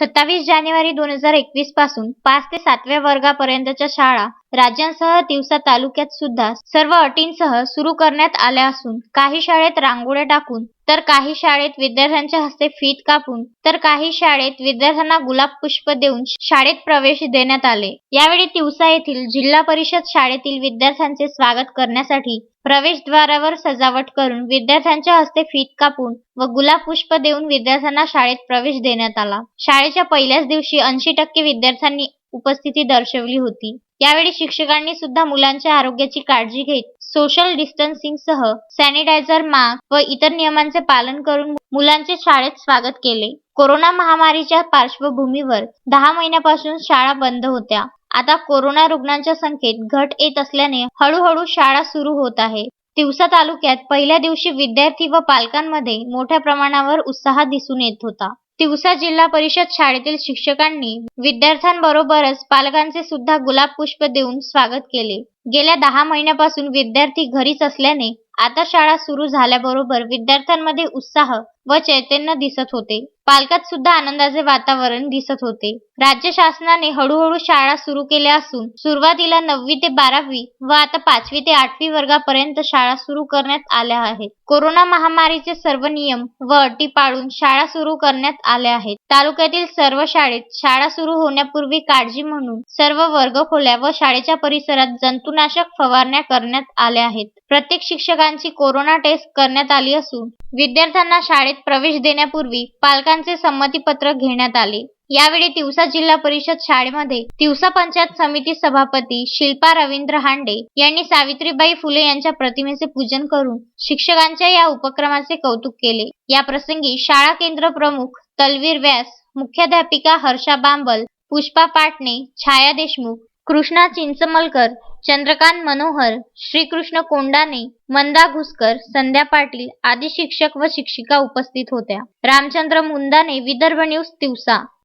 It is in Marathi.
सत्तावीस जानेवारी दोन हजार एकवीसपासून पाच ते सातव्या वर्गापर्यंतच्या शाळा राज्यांसह तिवसा तालुक्यात सुद्धा सर्व अटींसह सुरू करण्यात आल्या असून काही शाळेत रांगोळ्या टाकून तर काही शाळेत विद्यार्थ्यांच्या हस्ते फीत कापून तर काही शाळेत विद्यार्थ्यांना गुलाब पुष्प देऊन शाळेत प्रवेश देण्यात आले. यावेळी तिवसा येथील जिल्हा परिषद शाळेतील विद्यार्थ्यांचे स्वागत करण्यासाठी प्रवेशद्वारावर सजावट करून विद्यार्थ्यांच्या हस्ते फीत कापून व गुलाब पुष्प देऊन विद्यार्थ्यांना शाळेत प्रवेश देण्यात आला. शाळेच्या पहिल्याच दिवशी ऐंशी टक्के विद्यार्थ्यांनी उपस्थिती दर्शवली होती. यावेळी शिक्षकांनी सुद्धा मुलांच्या आरोग्याची काळजी घेत सोशल डिस्टन्सिंग सह सॅनिटायझर मास्क व इतर नियमांचे पालन करून मुलांचे शाळेत स्वागत केले. कोरोना महामारीच्या पार्श्वभूमीवर दहा महिन्यापासून शाळा बंद होत्या. आता कोरोना रुग्णांच्या संख्येत घट येत असल्याने हळूहळू शाळा सुरू होत आहे. तिवसा तालुक्यात पहिल्या दिवशी विद्यार्थी व पालकांमध्ये मोठ्या प्रमाणावर उत्साह दिसून येत होता. तिवसा जिल्हा परिषद शाळेतील शिक्षकांनी विद्यार्थ्यांबरोबरच पालकांचे सुद्धा गुलाब पुष्प देऊन स्वागत केले. गेल्या दहा महिन्यापासून विद्यार्थी घरीच असल्याने आता शाळा सुरू झाल्याबरोबर विद्यार्थ्यांमध्ये उत्साह व चैतन्य दिसत होते. पालकात सुद्धा आनंदाचे वातावरण दिसत होते. राज्य शासनाने हळूहळू शाळा सुरू केल्या असून सुरुवातीला नववी ते बारावी व आता पाचवी ते आठवी वर्गापर्यंत शाळा सुरू करण्यात आल्या आहेत. कोरोना महामारीचे सर्व नियम व अटी पाळून शाळा सुरू करण्यात आल्या आहेत. तालुक्यातील सर्व शाळेत शाळा सुरू होण्यापूर्वी काळजी म्हणून सर्व वर्गखोल्या व शाळेच्या परिसरात जंतुनाशक फवारण्या करण्यात आल्या आहेत. प्रत्येक शिक्षकांची कोरोना टेस्ट करण्यात आली असून विद्यार्थ्यांना शाळेत प्रवेश देण्यापूर्वी पालकांचे संमतीपत्र घेण्यात आले. यावेळी तिवसा जिल्हा परिषद शाळेमध्ये तिवसा पंचायत समिती सभापती शिल्पा रवींद्र हांडे यांनी सावित्रीबाई फुले यांच्या प्रतिमेचे पूजन करून शिक्षकांच्या या उपक्रमाचे कौतुक केले. या प्रसंगी शाळा केंद्र प्रमुख तलवीर व्यास मुख्याध्यापिका हर्षा बांबल पुष्पा पाटणे छाया देशमुख कृष्णा चिंचमलकर चंद्रकांत मनोहर श्रीकृष्ण कोंडाने मंदा घुसकर संध्या पाटील आदी शिक्षक व शिक्षिका उपस्थित होत्या. रामचंद्र मुंदाने विदर्भ न्यूज दिवसा